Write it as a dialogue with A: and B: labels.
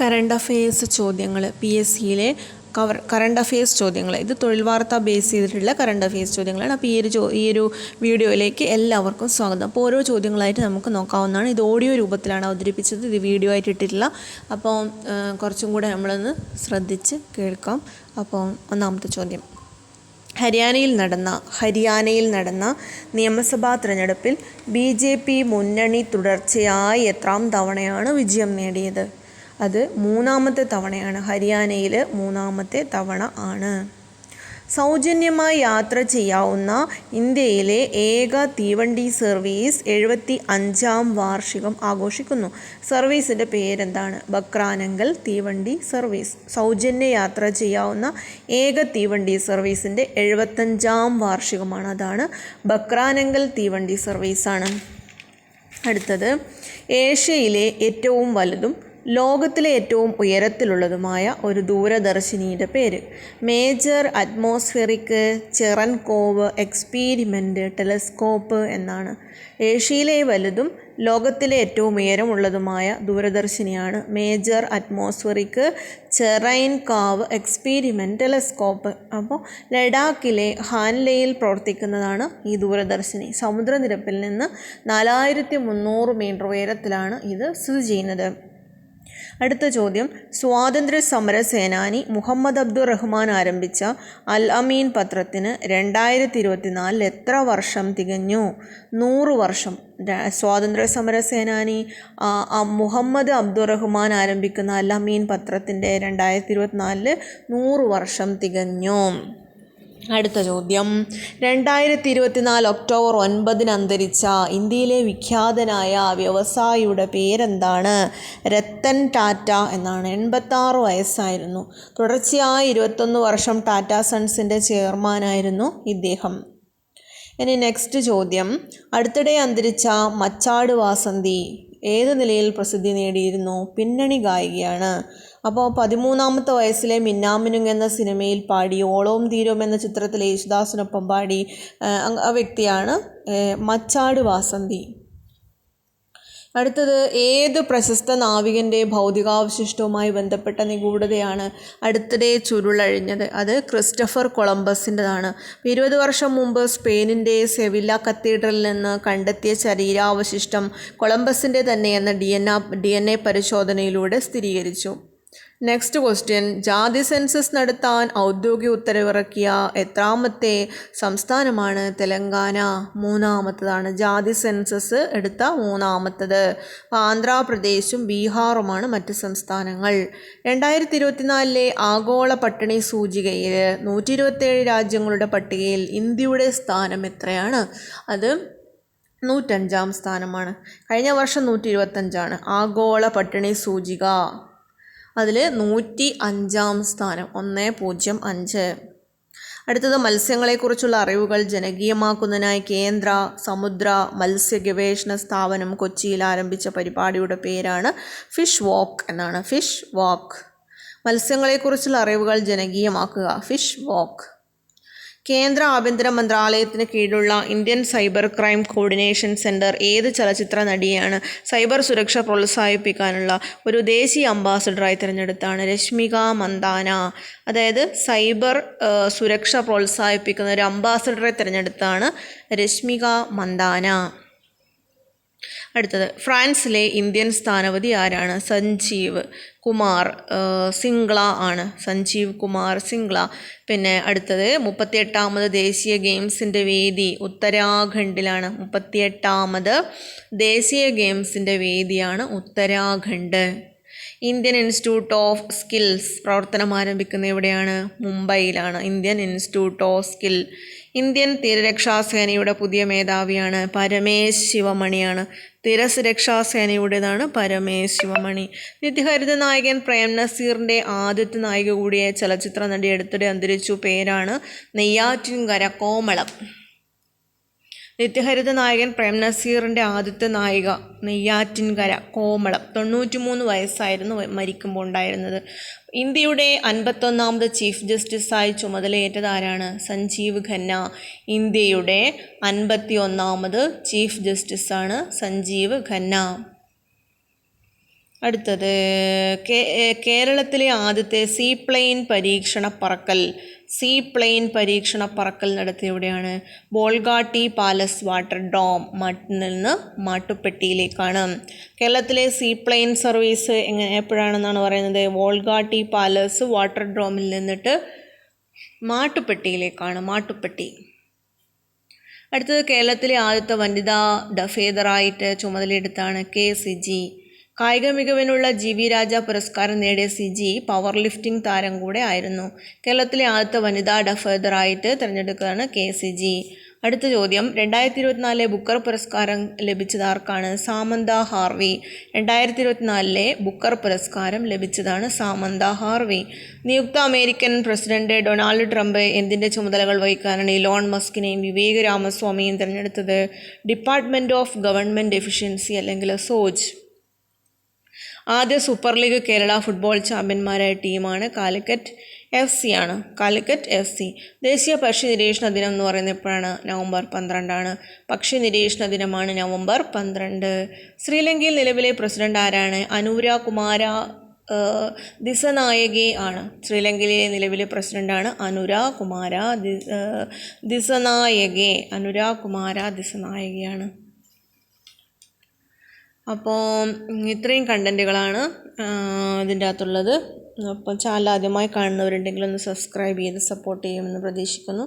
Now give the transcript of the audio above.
A: Current affairs ചോദ്യങ്ങൾ P S സിയിലെ cover current affairs ചോദ്യങ്ങൾ ഇത് തൊഴിൽ വാർത്ത ബേസ് ചെയ്തിട്ടുള്ള കറണ്ട് അഫയേഴ്സ് ചോദ്യങ്ങളാണ്. അപ്പോൾ ഈ ഒരു ചോ ഈ ഒരു വീഡിയോയിലേക്ക് എല്ലാവർക്കും സ്വാഗതം. അപ്പോൾ ഓരോ ചോദ്യങ്ങളായിട്ട് നമുക്ക് നോക്കാവുന്നതാണ്. ഇത് ഓഡിയോ രൂപത്തിലാണ് അവതരിപ്പിച്ചത്. ഇത് വീഡിയോ ആയിട്ട് ഇട്ടിട്ടില്ല. അപ്പോൾ കുറച്ചും കൂടെ നമ്മളൊന്ന് ശ്രദ്ധിച്ച് കേൾക്കാം. അപ്പോൾ ഒന്നാമത്തെ ചോദ്യം. ഹരിയാനയിൽ നടന്ന ഹരിയാനയിൽ നടന്ന നിയമസഭാ തിരഞ്ഞെടുപ്പിൽ ബി ജെ പി മുന്നണി തുടർച്ചയായി എത്രാം തവണയാണ് വിജയം നേടിയത്? അത് മൂന്നാമത്തെ തവണയാണ്. ഹരിയാനയിൽ മൂന്നാമത്തെ തവണ ആണ്. സൗജന്യമായി യാത്ര ചെയ്യാവുന്ന ഇന്ത്യയിലെ ഏക തീവണ്ടി സർവീസ് എഴുപത്തി അഞ്ചാം വാർഷികം ആഘോഷിക്കുന്നു. സർവീസിന്റെ പേരെന്താണ്? ബക്രാനങ്കൽ തീവണ്ടി സർവീസ്. സൗജന്യ യാത്ര ചെയ്യാവുന്ന ഏക തീവണ്ടി സർവീസിന്റെ എഴുപത്തഞ്ചാം വാർഷികമാണ്. അതാണ് ബക്രാനങ്കൽ തീവണ്ടി സർവീസാണ്. അടുത്തത് ഏഷ്യയിലെ ഏറ്റവും വലുതും ലോകത്തിലെ ഏറ്റവും ഉയരത്തിലുള്ളതുമായ ഒരു ദൂരദർശിനിയുടെ പേര്. Major atmospheric Cherenkov experiment telescope എന്നാണ്. ഏഷ്യയിലെ വലുതും ലോകത്തിലെ ഏറ്റവും ഉയരമുള്ളതുമായ ദൂരദർശിനിയാണ് major atmospheric Cherenkov experiment telescope. അപ്പോൾ ലഡാക്കിലെ ഹാൻലെയിൽ പ്രവർത്തിക്കുന്നതാണ് ഈ ദൂരദർശിനി. സമുദ്രനിരപ്പിൽ നിന്ന് നാലായിരത്തി മുന്നൂറ് മീറ്റർ ഉയരത്തിലാണ് ഇത് സ്ഥിതി ചെയ്യുന്നത്. അടുത്ത ചോദ്യം. സ്വാതന്ത്ര്യ സമര സേനാനി മുഹമ്മദ് അബ്ദുർ റഹ്മാൻ ആരംഭിച്ച അൽ അമീൻ പത്രത്തിന് രണ്ടായിരത്തി ഇരുപത്തിനാലിൽ എത്ര വർഷം തികഞ്ഞു? നൂറ് വർഷം. സ്വാതന്ത്ര്യ സമര സേനാനി മുഹമ്മദ് അബ്ദുർ റഹ്മാൻ ആരംഭിക്കുന്ന അൽ അമീൻ പത്രത്തിന്റെ രണ്ടായിരത്തി ഇരുപത്തിനാലിൽ നൂറ് വർഷം തികഞ്ഞു. അടുത്ത ചോദ്യം. രണ്ടായിരത്തി ഇരുപത്തിനാല് ഒക്ടോബർ ഒൻപതിന് അന്തരിച്ച ഇന്ത്യയിലെ വിഖ്യാതനായ വ്യവസായിയുടെ പേരെന്താണ്? രത്തൻ ടാറ്റ എന്നാണ്. എൺപത്താറ് വയസ്സായിരുന്നു. തുടർച്ചയായി ഇരുപത്തൊന്ന് വർഷം ടാറ്റ സൺസിന്റെ ചെയർമാനായിരുന്നു ഇദ്ദേഹം. ഇനി നെക്സ്റ്റ് ചോദ്യം. അടുത്തിടെ അന്തരിച്ച മച്ചാട് വാസന്തി ഏത് നിലയിൽ പ്രസിദ്ധി നേടിയിരുന്നു? പിന്നണി ഗായികയാണ്. അപ്പോൾ പതിമൂന്നാമത്തെ വയസ്സിലെ മിന്നാമിനുങ് എന്ന സിനിമയിൽ പാടി ഓളവും തീരവും എന്ന ചിത്രത്തിൽ യേശുദാസിനൊപ്പം പാടി ആ, വ്യക്തിയാണ് മച്ചാട് വാസന്തി. അടുത്തത് ഏത് പ്രശസ്ത നാവികന്റെ ഭൗതികാവശിഷ്ടവുമായി ബന്ധപ്പെട്ട നിഗൂഢതയാണ് അടുത്തിടെ ചുരുളഴിഞ്ഞത്? അത് ക്രിസ്റ്റഫർ കൊളംബസിന്റെതാണ് ഇരുപത് വർഷം മുമ്പ് സ്പെയിനിന്റെ സെവില്ല കത്തീഡ്രലിൽ നിന്ന് കണ്ടെത്തിയ ശരീരാവശിഷ്ടം കൊളംബസിന്റെ തന്നെയെന്ന് D N D N A പരിശോധനയിലൂടെ സ്ഥിരീകരിച്ചു. നെക്സ്റ്റ് ക്വസ്റ്റ്യൻ ജാതി സെൻസസ് നടത്താൻ ഔദ്യോഗിക ഉത്തരവിറക്കിയ എത്രാമത്തെ സംസ്ഥാനമാണ് തെലങ്കാന? മൂന്നാമത്തതാണ് ജാതി സെൻസസ് എടുത്ത മൂന്നാമത്തത്. ആന്ധ്രാപ്രദേശും ബീഹാറുമാണ് മറ്റ് സംസ്ഥാനങ്ങൾ. രണ്ടായിരത്തി ഇരുപത്തിനാലിലെ ആഗോള പട്ടിണി സൂചികയിൽ നൂറ്റി ഇരുപത്തേഴ് രാജ്യങ്ങളുടെ പട്ടികയിൽ ഇന്ത്യയുടെ സ്ഥാനം എത്രയാണ്? അത് നൂറ്റഞ്ചാം സ്ഥാനമാണ്. കഴിഞ്ഞ വർഷം നൂറ്റി ഇരുപത്തഞ്ചാണ് ആഗോള പട്ടിണി സൂചിക. അതിൽ നൂറ്റി അഞ്ചാം സ്ഥാനം. ഒന്ന് പൂജ്യം അഞ്ച്. അടുത്തത് മത്സ്യങ്ങളെക്കുറിച്ചുള്ള അറിവുകൾ ജനകീയമാക്കുന്നതിനായി കേന്ദ്ര സമുദ്ര മത്സ്യ ഗവേഷണ സ്ഥാപനം കൊച്ചിയിൽ ആരംഭിച്ച പരിപാടിയുടെ പേരാണ് ഫിഷ് വാക്ക് എന്നാണ്. Fish walk. മത്സ്യങ്ങളെക്കുറിച്ചുള്ള അറിവുകൾ ജനകീയമാക്കുക. Fish walk. കേന്ദ്ര ആഭ്യന്തര മന്ത്രാലയത്തിന് കീഴിലുള്ള Indian cyber crime coordination centre ഏത് ചലച്ചിത്ര നടിയാണ് സൈബർ സുരക്ഷ പ്രോത്സാഹിപ്പിക്കാനുള്ള ഒരു ദേശീയ അംബാസഡറായി തിരഞ്ഞെടുത്താണ് രശ്മിക മന്ദാന. അതായത് സൈബർ സുരക്ഷ പ്രോത്സാഹിപ്പിക്കുന്ന ഒരു അംബാസഡറെ തിരഞ്ഞെടുത്താണ് രശ്മിക മന്ദാന. അടുത്തത്. ഫ്രാൻസിലെ ഇന്ത്യൻ സ്ഥാനപതി ആരാണ്? സഞ്ജീവ് കുമാർ സിംഗ്ല ആണ്. സഞ്ജീവ് കുമാർ സിംഗ്ല. പിന്നെ അടുത്തത് മുപ്പത്തിയെട്ടാമത് ദേശീയ ഗെയിംസിന്റെ വേദി ഉത്തരാഖണ്ഡിലാണ്. മുപ്പത്തിയെട്ടാമത് ദേശീയ ഗെയിംസിന്റെ വേദിയാണ് Uttarakhand. Indian institute of skills പ്രവർത്തനം ആരംഭിക്കുന്നത് എവിടെയാണ്? മുംബൈയിലാണ്. Indian institute of skill. Indian തീരരക്ഷാ സേനയുടെ പുതിയ മേധാവിയാണ് പരമേശ് ശിവമണിയാണ്. തീരസുരക്ഷാ സേനയുടേതാണ് പരമേശ് ശിവമണി. നിത്യഹരിത നായകൻ പ്രേം നസീറിന്റെ ആദ്യത്തെ നായിക കൂടിയ ചലച്ചിത്ര നടി അടുത്തിടെ അന്തരിച്ചു. പേരാണ് നെയ്യാറ്റിൻകര കോമളം. നിത്യഹരിത നായകൻ പ്രേം നസീറിന്റെ ആദ്യത്തെ നായിക നെയ്യാറ്റിൻകര കോമളം. തൊണ്ണൂറ്റിമൂന്ന് വയസ്സായിരുന്നു മരിക്കുമ്പോൾ ഉണ്ടായിരുന്നത്. ഇന്ത്യയുടെ അൻപത്തൊന്നാമത് ചീഫ് ജസ്റ്റിസായി ചുമതലയേറ്റത് ആരാണ്? സഞ്ജീവ് ഖന്ന. ഇന്ത്യയുടെ അൻപത്തി ഒന്നാമത് ചീഫ് ജസ്റ്റിസാണ് സഞ്ജീവ് ഖന്ന. അടുത്തത് കേ- കേരളത്തിലെ ആദ്യത്തെ സീ പ്ലെയിൻ പരീക്ഷണ പറക്കൽ സീ പ്ലെയിൻ പരീക്ഷണ പറക്കൽ നടത്തിയ എവിടെയാണ്? ബോൾഗാട്ടി പാലസ് വാട്ടർ ഡോം മട്ടിൽ നിന്ന് മാട്ടുപ്പെട്ടിയിലേക്കാണ്. കേരളത്തിലെ സീ പ്ലെയിൻ സർവീസ് എങ്ങനെ എപ്പോഴാണെന്നാണ് പറയുന്നത്? വോൾഗാട്ടി പാലസ് വാട്ടർ ഡോമിൽ നിന്നിട്ട് മാട്ടുപ്പെട്ടിയിലേക്കാണ് മാട്ടുപ്പെട്ടി. അടുത്തത് കേരളത്തിലെ ആദ്യത്തെ വനിതാ ഡഫേദറായിട്ട് ചുമതലയെടുത്താണ് കെ. സിജി കായിക മികവിനുള്ള ജി വി രാജ പുരസ്കാരം നേടിയ സിജി പവർ ലിഫ്റ്റിംഗ് താരം കൂടെ ആയിരുന്നു. കേരളത്തിലെ ആദ്യത്തെ വനിതാ ഡഫേദറായിട്ട് തിരഞ്ഞെടുക്കുകയാണ് കെ സി ജി. അടുത്ത ചോദ്യം രണ്ടായിരത്തി ഇരുപത്തിനാലിലെ ബുക്കർ പുരസ്കാരം ലഭിച്ചത് ആർക്കാണ്? Samantha Harvey. രണ്ടായിരത്തി ഇരുപത്തിനാലിലെ ബുക്കർ പുരസ്കാരം ലഭിച്ചതാണ് സാമന്ത ഹാർവി. നിയുക്ത അമേരിക്കൻ പ്രസിഡന്റ് ഡൊണാൾഡ് ട്രംപ് എന്തിന്റെ ചുമതലകൾ വഹിക്കാനാണ് ഇലോൺ മസ്കിനെയും വിവേക് രാമസ്വാമിയും തിരഞ്ഞെടുത്തത്? ഡിപ്പാർട്ട്മെന്റ് ഓഫ് ഗവൺമെന്റ് എഫിഷ്യൻസി അല്ലെങ്കിൽ സോജ്? ആദ്യ സൂപ്പർ ലീഗ് കേരള ഫുട്ബോൾ ചാമ്പ്യന്മാരായ ടീമാണ് കാലിക്കറ്റ് എഫ് സി ആണ്. കാലിക്കറ്റ് എഫ് സി ദേശീയ പക്ഷി നിരീക്ഷണ ദിനം എന്ന് പറയുന്നത് എപ്പോഴാണ് നവംബർ പന്ത്രണ്ടാണ്. പക്ഷി നിരീക്ഷണ ദിനമാണ് നവംബർ പന്ത്രണ്ട്. ശ്രീലങ്കയിൽ നിലവിലെ പ്രസിഡന്റ് ആരാണ്? അനൂര കുമാര ദിസനായകെ ആണ്. ശ്രീലങ്കയിലെ നിലവിലെ പ്രസിഡന്റാണ് അനുര കുമാര ദിസനായകെ. അനുര കുമാര ദിസനായകയാണ്. അപ്പോൾ ഇത്രയും കണ്ടന്റുകളാണ് ഇതിന്റെ അകത്തുള്ളത്. അപ്പം ചാനൽ ആദ്യമായി കാണുന്നവരുണ്ടെങ്കിൽ ഒന്ന് സബ്സ്ക്രൈബ് ചെയ്ത് സപ്പോർട്ട് ചെയ്യുമെന്ന് പ്രതീക്ഷിക്കുന്നു.